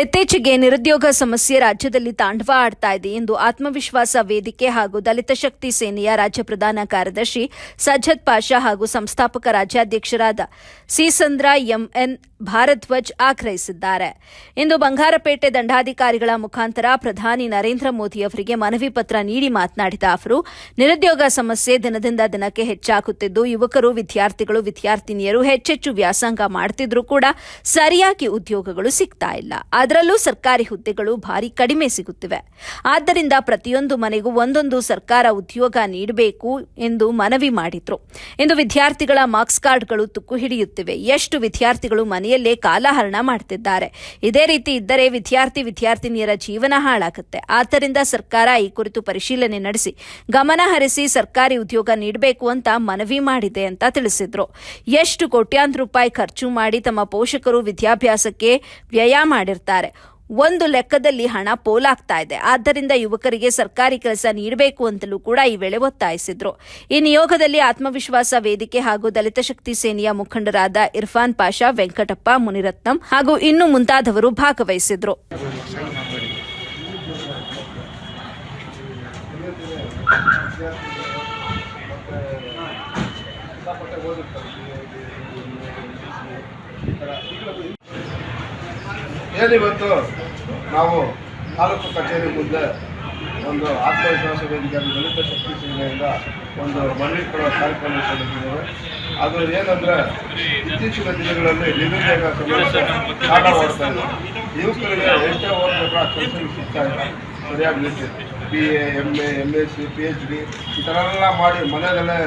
ಇತ್ತೀಚೆಗೆ ನಿರುದ್ಯೋಗ ಸಮಸ್ಯೆ ರಾಜ್ಯದಲ್ಲಿ ತಾಂಡವ ಆಡ್ತಾ ಇದೆ ಎಂದು ಆತ್ಮವಿಶ್ವಾಸ ವೇದಿಕೆ ಹಾಗೂ ದಲಿತ ಶಕ್ತಿ ಸೇನೆಯ ರಾಜ್ಯ ಪ್ರಧಾನ ಕಾರ್ಯದರ್ಶಿ ಸಜ್ಜದ್ ಪಾಷಾ ಹಾಗೂ ಸಂಸ್ಥಾಪಕ ರಾಜ್ಯಾಧ್ಯಕ್ಷರಾದ ಸಿಸಂದ್ರ ಎಂಎನ್ ಭಾರದ್ವಾಜ್ ಆಗ್ರಹಿಸಿದ್ದಾರೆ. ಇಂದು ಬಂಗಾರಪೇಟೆ ದಂಡಾಧಿಕಾರಿಗಳ ಮುಖಾಂತರ ಪ್ರಧಾನಿ ನರೇಂದ್ರ ಮೋದಿ ಅವರಿಗೆ ಮನವಿ ಪತ್ರ ನೀಡಿ ಮಾತನಾಡಿದ ಅವರು, ನಿರುದ್ಯೋಗ ಸಮಸ್ಯೆ ದಿನದಿಂದ ದಿನಕ್ಕೆ ಹೆಚ್ಚಾಗುತ್ತಿದ್ದು, ಯುವಕರು, ವಿದ್ಯಾರ್ಥಿಗಳು, ವಿದ್ಯಾರ್ಥಿನಿಯರು ಹೆಚ್ಚೆಚ್ಚು ವ್ಯಾಸಂಗ ಮಾಡುತ್ತಿದ್ರೂ ಕೂಡ ಸರಿಯಾಗಿ ಉದ್ಯೋಗಗಳು ಸಿಗ್ತಾ ಇಲ್ಲ. ಅದರಲ್ಲೂ ಸರ್ಕಾರಿ ಹುದ್ದೆಗಳು ಭಾರಿ ಕಡಿಮೆ ಸಿಗುತ್ತಿವೆ. ಆದ್ದರಿಂದ ಪ್ರತಿಯೊಂದು ಮನೆಗೂ ಒಂದೊಂದು ಸರ್ಕಾರ ಉದ್ಯೋಗ ನೀಡಬೇಕು ಎಂದು ಮನವಿ ಮಾಡಿದ್ರು. ಇಂದು ವಿದ್ಯಾರ್ಥಿಗಳ ಮಾರ್ಕ್ಸ್ ಕಾರ್ಡ್ಗಳು ತುಕ್ಕು ಹಿಡಿಯುತ್ತಿವೆ. ಎಷ್ಟು ವಿದ್ಯಾರ್ಥಿಗಳು ಮನೆಯಲ್ಲೇ ಕಾಲಹರಣ ಮಾಡ್ತಿದ್ದಾರೆ. ಇದೇ ರೀತಿ ಇದ್ದರೆ ವಿದ್ಯಾರ್ಥಿ ವಿದ್ಯಾರ್ಥಿನಿಯರ ಜೀವನ ಹಾಳಾಗುತ್ತೆ. ಆದ್ದರಿಂದ ಸರ್ಕಾರ ಈ ಕುರಿತು ಪರಿಶೀಲನೆ ನಡೆಸಿ, ಗಮನ ಹರಿಸಿ ಸರ್ಕಾರಿ ಉದ್ಯೋಗ ನೀಡಬೇಕು ಅಂತ ಮನವಿ ಮಾಡಿದೆ ಅಂತ ತಿಳಿಸಿದ್ರು. ಎಷ್ಟು ಕೋಟ್ಯಾಂತರ ರೂಪಾಯಿ ಖರ್ಚು ಮಾಡಿ ತಮ್ಮ ಪೋಷಕರು ವಿದ್ಯಾಭ್ಯಾಸಕ್ಕೆ ವ್ಯಯ ಮಾಡಿರ್ತಾರೆ. ಒಂದು ಲೆಕ್ಕದಲ್ಲಿ ಹಣ ಪೋಲಾಗ್ತಾ ಇದೆ. ಆದ್ದರಿಂದ ಯುವಕರಿಗೆ ಸರ್ಕಾರಿ ಕೆಲಸ ನೀಡಬೇಕು ಅಂತಲೂ ಕೂಡ ಈ ವೇಳೆ ಒತ್ತಾಯಿಸಿದ್ರು. ಈ ನಿಯೋಗದಲ್ಲಿ ಆತ್ಮವಿಶ್ವಾಸ ವೇದಿಕೆ ಹಾಗೂ ದಲಿತ ಶಕ್ತಿ ಸೇನೆಯ ಮುಖಂಡರಾದ ಇರ್ಫಾನ್ ಪಾಷಾ, ವೆಂಕಟಪ್ಪ, ಮುನಿರತ್ನಂ ಹಾಗೂ ಇನ್ನು ಮುಂತಾದವರು ಭಾಗವಹಿಸಿದ್ರು. ಏನಿವತ್ತು ನಾವು ತಾಲೂಕು ಕಚೇರಿ ಮುಂದೆ ಒಂದು ಆತ್ಮವಿಶ್ವಾಸ ವೇದಿಕೆ ದಲಿತ ಶಕ್ತಿ ಸೇನೆಯಿಂದ ಒಂದು ಮನವಿ ಕೊಡುವ ಕಾರ್ಯಕ್ರಮ ನಡೆಸಿದ್ದೇವೆ. ಅದು ಏನಂದ್ರೆ ಇತ್ತೀಚಿನ ದಿನಗಳಲ್ಲಿ ನಿರುದ್ಯೋಗ ಸಮಸ್ಯೆ ಕಾಡವಾಡ್ತಾ ಇದೆ. ಯುವಕರಿಗೆ ಎಷ್ಟೇ ಓದಬೇಕು ಆ ಕೆಲಸ ಸಿಗ್ತಾ ಇಲ್ಲ. ಸರಿಯಾಗಿ ನಿಂತಿದೆ B A M A M S C P H D ಈ ಥರ ಎಲ್ಲ ಮಾಡಿ ಮನೆಯಲ್ಲೇ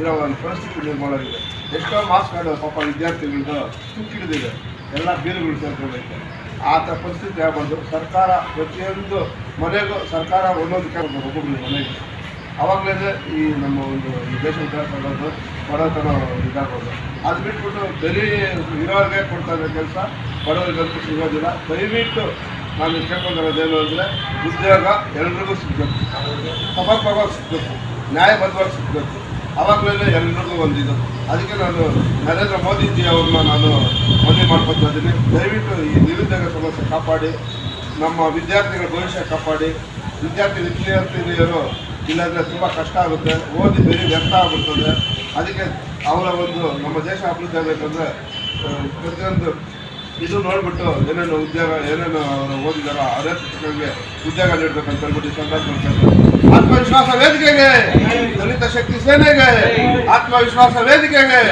ಇರೋ ಒಂದು ಪರಿಸ್ಥಿತಿ ನಿರ್ಮಾಣ ಆಗಿದೆ. ಎಷ್ಟೋ ಮಾಸ್ಕ್ ಕಾರ್ಡ್ ಪಾಪ ವಿದ್ಯಾರ್ಥಿಗಳದ್ದು ತುಕ್ಕಿಡಿದಿದೆ ಎಲ್ಲ ಬೀರುಗಳು ಸೇರ್ಕೊಬೇಕು ಆ ಥರ ಪರಿಸ್ಥಿತಿ ಆಗ್ಬಂದು ಸರ್ಕಾರ ಪ್ರತಿಯೊಂದು ಮನೆಗೂ ಸರ್ಕಾರ ಒಂದೊಂದು ಕೆಲಸ ಒಬ್ಬೊಬ್ಬರು ಮನೆಗೆ ಅವಾಗಲೇ ಈ ನಮ್ಮ ಒಂದು ದೇಶ ಆಗೋದು ಬಡತನ ಇದಾಗೋದು ಅದು ಬಿಟ್ಬಿಟ್ಟು ಬರೀ ಇರೋರಿಗೆ ಕೊಡ್ತಾ ಇರೋ ಕೆಲಸ ಬಡವರಿಗಂತೂ ಸಿಗೋದಿಲ್ಲ. ದಯವಿಟ್ಟು ನಾನು ಕೇಳ್ಕೊಂಡಿರೋದೇನು ಅಂದರೆ ಉದ್ಯೋಗ ಎಲ್ರಿಗೂ ಸಿಗಬೇಕು. ಸಮರ್ಪಕವಾಗಿ ಸಿಗಬೇಕು. ನ್ಯಾಯಬದ್ಧವಾಗಿ ಸಿಗಬೇಕು. ಅವಾಗಲೇ ಎಲ್ರಿಗೂ ಒಂದಿದ್ದು ಅದಕ್ಕೆ ನಾನು ನರೇಂದ್ರ ಮೋದಿಜಿ ಅವ್ರನ್ನ ನಾನು ಇದ್ದೀನಿ ದಯವಿಟ್ಟು ಈ ನಿರುದ್ಯೋಗ ಸಮಸ್ಯೆ ಕಾಪಾಡಿ, ನಮ್ಮ ವಿದ್ಯಾರ್ಥಿಗಳ ಭವಿಷ್ಯ ಕಾಪಾಡಿ. ವಿದ್ಯಾರ್ಥಿ ವಿದ್ಯಾರ್ಥಿನಿಯರು ಇಲ್ಲಾಂದರೆ ತುಂಬ ಕಷ್ಟ ಆಗುತ್ತೆ, ಓದಿ ಬೇರೆ ವ್ಯರ್ಥ ಆಗುತ್ತದೆ ಅದಕ್ಕೆ ಅವರ ಒಂದು ನಮ್ಮ ದೇಶ ಅಭಿವೃದ್ಧಿ ಆಗಬೇಕಂದ್ರೆ ಪ್ರತಿಯೊಂದು ಇದು ನೋಡ್ಬಿಟ್ಟು ಏನೇನು ಉದ್ಯೋಗ, ಏನೇನು ಅವರು ಓದಿದಾರೋ ಅದೇ ಶಿಕ್ಷಕರಿಗೆ ಉದ್ಯೋಗ ನೀಡಬೇಕಂತ ಹೇಳ್ಬಿಟ್ಟು ಸಂದರ್ಭ ಸಂದರ್ಭದಲ್ಲಿ ಆತ್ಮವಿಶ್ವಾಸ ವೇದಿಕೆಗೆ, ದಲಿತ ಶಕ್ತಿ ಸೇನೆಗೆ, ಆತ್ಮವಿಶ್ವಾಸ ವೇದಿಕೆಗೆ.